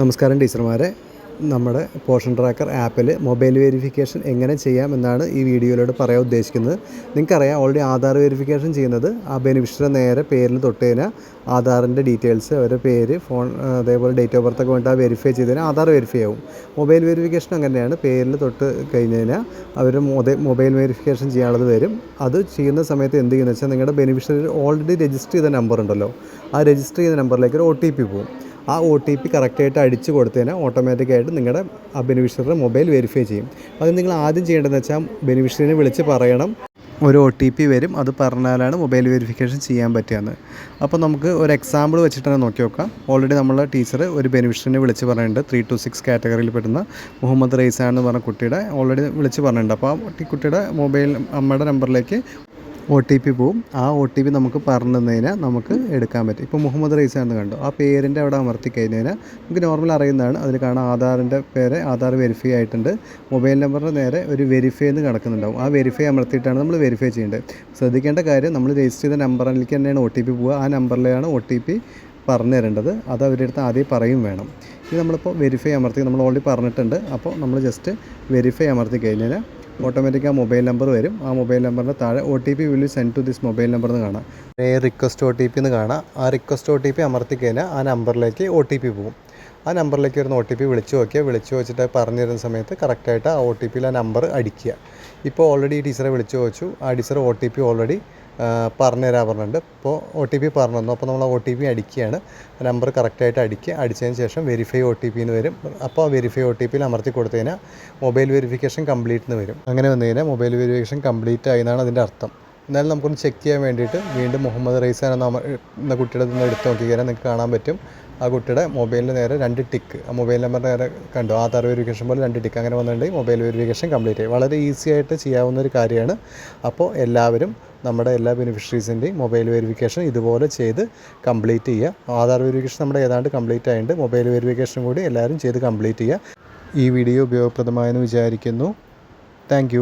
നമസ്കാരം ടീച്ചർമാരെ. നമ്മുടെ പോഷൻ ട്രാക്കർ ആപ്പിൽ മൊബൈൽ വെരിഫിക്കേഷൻ എങ്ങനെ ചെയ്യാം എന്നാണ് ഈ വീഡിയോയിലൂടെ പറയാൻ ഉദ്ദേശിക്കുന്നത്. നിങ്ങൾക്കറിയാം ഓൾറെഡി ആധാർ വെരിഫിക്കേഷൻ ചെയ്യുന്നത് ആ ബെനിഫിഷ്യറി നേരെ പേരിൽ തൊട്ട് കഴിഞ്ഞാൽ ആധാറിന്റെ ഡീറ്റെയിൽസ് അവരുടെ പേര് ഫോൺ അതേപോലെ ഡേറ്റ് ഓഫ് ബർത്ത് ഒക്കെ വേണ്ടി വെരിഫൈ ചെയ്ത് കഴിഞ്ഞാൽ ആധാർ വെരിഫൈ ആവും. മൊബൈൽ വെരിഫിക്കേഷൻ അങ്ങനെയാണ് പേരിൽ തൊട്ട് കഴിഞ്ഞ് കഴിഞ്ഞാൽ അവർ മൊബൈൽ വെരിഫിക്കേഷൻ ചെയ്യാനുള്ളത് വരും. അത് ചെയ്യുന്ന സമയത്ത് എന്ത് ചെയ്യുന്നത് വെച്ചാൽ നിങ്ങളുടെ ബെനിഫിഷ്യറി ഓൾറെഡി രജിസ്റ്റർ ചെയ്ത നമ്പർ ഉണ്ടല്ലോ ആ രജിസ്റ്റർ ചെയ്ത നമ്പറിലേക്ക് ഒരു ഒ ടി പി പോകും ആ ഒ ടി പി കറക്റ്റായിട്ട് അടിച്ച് കൊടുത്തതിന് ഓട്ടോമാറ്റിക്കായിട്ട് നിങ്ങളുടെ ആ ബെനിഫിഷ്യറിയുടെ മൊബൈൽ വെരിഫൈ ചെയ്യും. അത് നിങ്ങൾ ആദ്യം ചെയ്യേണ്ടതെന്ന് വെച്ചാൽ ബെനിഫിഷ്യറിനെ വിളിച്ച് പറയണം. ഒരു ഒ ടി പി വരും അത് പറഞ്ഞാലാണ് മൊബൈൽ വെരിഫിക്കേഷൻ ചെയ്യാൻ പറ്റുകയെന്ന്. അപ്പോൾ നമുക്ക് ഒരു എക്സാമ്പിൾ വെച്ചിട്ട് തന്നെ നോക്കി നോക്കാം. ഓൾറെഡി നമ്മളെ ടീച്ചർ ഒരു ബെനിഫിഷ്യറിനെ വിളിച്ച് പറഞ്ഞിട്ടുണ്ട് ത്രീ ടു സിക്സ് കാറ്റഗറിയിൽ പെടുന്ന മുഹമ്മദ് റൈസാൻ എന്ന് പറഞ്ഞ കുട്ടിയുടെ ഓൾറെഡി വിളിച്ച് പറഞ്ഞിട്ടുണ്ട്. അപ്പോൾ ആ കുട്ടിയുടെ മൊബൈൽ അമ്മയുടെ നമ്പറിലേക്ക് ഒ ടി പി പോവും. ആ ഒ ടി പി നമുക്ക് പറഞ്ഞു തന്നതിനാൽ നമുക്ക് എടുക്കാൻ പറ്റും. ഇപ്പോൾ മുഹമ്മദ് റൈസ എന്ന് കണ്ടു? ആ പേരിന്റെ അവിടെ അമർത്തി കഴിഞ്ഞാൽ നമുക്ക് നോർമൽ അറിയുന്നതാണ്. അതിൽ കാണാം ആധാറിന്റെ പേര് ആധാർ വെരിഫൈ ആയിട്ടുണ്ട്. മൊബൈൽ നമ്പറിന്റെ നേരെ ഒരു വെരിഫൈ എന്ന് കിടക്കുന്നുണ്ടാവും. ആ വെരിഫൈ അമർത്തിയിട്ടാണ് നമ്മൾ വെരിഫൈ ചെയ്യേണ്ടത്. ശ്രദ്ധിക്കേണ്ട കാര്യം നമ്മൾ രജിസ്റ്റർ ചെയ്ത നമ്പറിലേക്ക് തന്നെയാണ് ഒ ടി പി പോവുക. ആ നമ്പറിലാണ് ഒ ടി പി പറഞ്ഞു തരേണ്ടത്. അത് അവരുടെ അടുത്ത് ആദ്യം പറയും വേണം. ഇത് നമ്മളിപ്പോൾ വെരിഫൈ അമർത്തി നമ്മൾ ഓൾറെഡി പറഞ്ഞിട്ടുണ്ട്. അപ്പോൾ നമ്മൾ ജസ്റ്റ് വെരിഫൈ അമർത്തി കഴിഞ്ഞാൽ ഓട്ടോമാറ്റിക് ആ മൊബൈൽ നമ്പർ വരും. ആ മൊബൈൽ നമ്പറിന്റെ താഴെ O T P will send to this mobile number എന്ന് കാണാം. റിക്വസ്റ്റ് ഒ ടി പി എന്ന് കാണാം. ആ റിക്വസ്റ്റ് ഒ ടി പി അമർത്തി കഴിഞ്ഞാൽ ആ നമ്പറിലേക്ക് ഒ ടി പി പോകും. ആ നമ്പറിലേക്ക് വരുന്ന ഒ ടി പി വിളിച്ച് നോക്കിയാൽ വിളിച്ച് വെച്ചിട്ട് പറഞ്ഞു തരുന്ന സമയത്ത് കറക്റ്റായിട്ട് ആ ഒ ടി പിയിൽ ആ നമ്പർ അടിക്കുക. ഇപ്പോൾ ഓൾറെഡി ഈ ടീച്ചറെ വിളിച്ച് ചോദിച്ചു. ആ teacher O T P already പറഞ്ഞു തരാൻ പറഞ്ഞിട്ടുണ്ട്. ഇപ്പോൾ ഒ ടി പി പറഞ്ഞു തന്നു അപ്പോൾ നമ്മൾ ഒ ടി പി അടിക്കുകയാണ്. നമ്പർ കറക്റ്റായിട്ട് അടിക്കുക. അടിച്ചതിന് ശേഷം വെരിഫൈ ഒ ടി പി എന്ന് വരും. അപ്പോൾ വെരിഫൈ ഒ ടി പിയിൽ അമർത്തി കൊടുത്തു കഴിഞ്ഞാൽ മൊബൈൽ വെരിഫിക്കേഷൻ കംപ്ലീറ്റ് എന്ന് വരും. അങ്ങനെ വന്നു കഴിഞ്ഞാൽ മൊബൈൽ വെരിഫിക്കേഷൻ കംപ്ലീറ്റ് ആയി എന്നാണ് അതിന്റെ അർത്ഥം. എന്നാലും നമുക്കൊന്ന് ചെക്ക് ചെയ്യാൻ വേണ്ടിയിട്ട് വീണ്ടും മുഹമ്മദ് റൈസാൻ എന്ന കുട്ടിയുടെ നിന്ന് എടുത്ത് നോക്കി കഴിഞ്ഞാൽ നിങ്ങൾക്ക് കാണാൻ പറ്റും. ആ കുട്ടിയുടെ മൊബൈലിന് നേരെ രണ്ട് ടിക്ക്. ആ മൊബൈൽ നമ്പർ നേരെ കണ്ടു. ആധാർ വെരിഫിക്കേഷൻ പോലെ രണ്ട് ടിക്ക് അങ്ങനെ വന്നിട്ടുണ്ടെങ്കിൽ മൊബൈൽ വെരിഫിക്കേഷൻ കംപ്ലീറ്റ് ആയി. വളരെ ഈസി ആയിട്ട് ചെയ്യാവുന്ന ഒരു കാര്യമാണ്. അപ്പോൾ എല്ലാവരും നമ്മുടെ എല്ലാ ബെനിഫിഷ്യറീസിന്റെയും മൊബൈൽ വെരിഫിക്കേഷൻ ഇതുപോലെ ചെയ്ത് കംപ്ലീറ്റ് ചെയ്യുക. ആധാർ വെരിഫിക്കേഷൻ നമ്മുടെ ഏതാണ്ട് കംപ്ലീറ്റ് ആയിട്ടുണ്ട്. മൊബൈൽ വെരിഫിക്കേഷൻ കൂടി എല്ലാവരും ചെയ്ത് കംപ്ലീറ്റ് ചെയ്യുക. ഈ വീഡിയോ ഉപയോഗപ്രദമായെന്ന് വിചാരിക്കുന്നു. താങ്ക്